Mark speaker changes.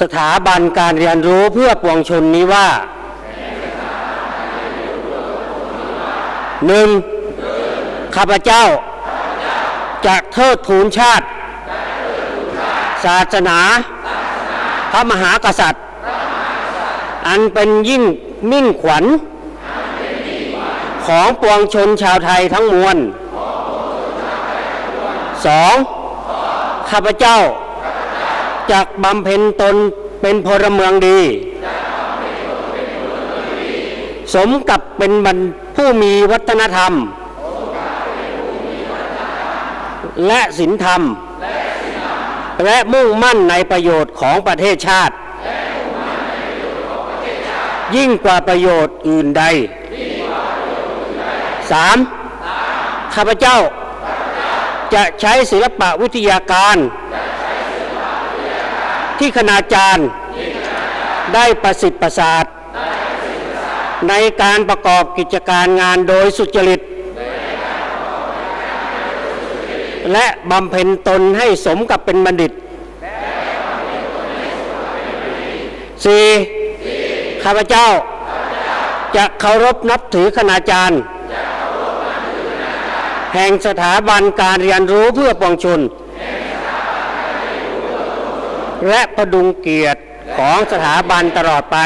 Speaker 1: สถาบันการเรียนรู้เพื่อปวงชนนี้ว่าหนึ่งข้าพเจ้าจะเทิดทูนชาติ ศาสนา พระมหากษัตริย์ อันเป็นยิ่งมิ่งขวัญ ของปวงชนชาวไทยทั้งมวลสองข้าพเจ้า จากบำเพ็ญตนเป็นพลเมืองดี สมกับเป็นบรรผู้มีวัฒนธรรม และศีลธรรม และมุ่งมั่นในประโยชน์ของประเทศชาติ ยิ่งกว่าประโยชน์อื่นใดสามข้าพเจ้าจะใช้ศิลปะวิทยาการ ที่คณาจารย์ ได้ประสิทธิ์ประสาท ในการประกอบกิจการงานโดยสุจริต และบำเพ็ญตนให้สมกับเป็นบัณฑิตสี่ข้าพเจ้า จะเคารพนับถือคณาจารย์ แห่งสถาบันการเรียนรู้เพื่อปวงชน และประดุงเกียรติของสถาบันตลอดไป